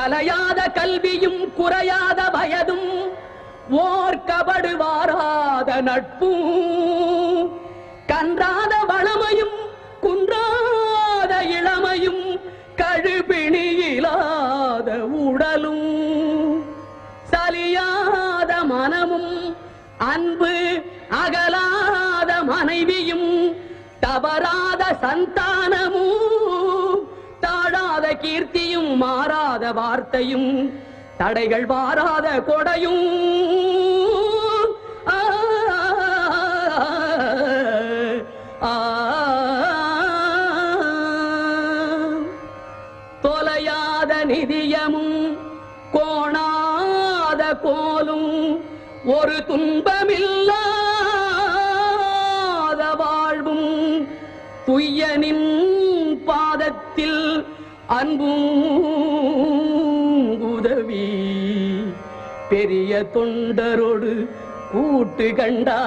கலையாத கல்வியும் குறையாத வயதும் ஓர் கபடு வாராத நட்பும். கன்றாத வளமையும் குன்றாத இளமையும் கழுபிணியிலாத உடலும். சலியாத மனமும் அன்பு அகலாத மனைவியும் தவறாத சந்தானமும் கீர்த்தியும் மாறாத வார்த்தையும் தடைகள் வாராத கொடையும் தொலையாத நிதியமும் கோணாத கோலும் ஒரு துன்பமில்லாத வாழ்வும் துய்யனின் பாதத்தில் அன்பும் உதவி பெரிய தொண்டரோடு கூட்டு கண்டா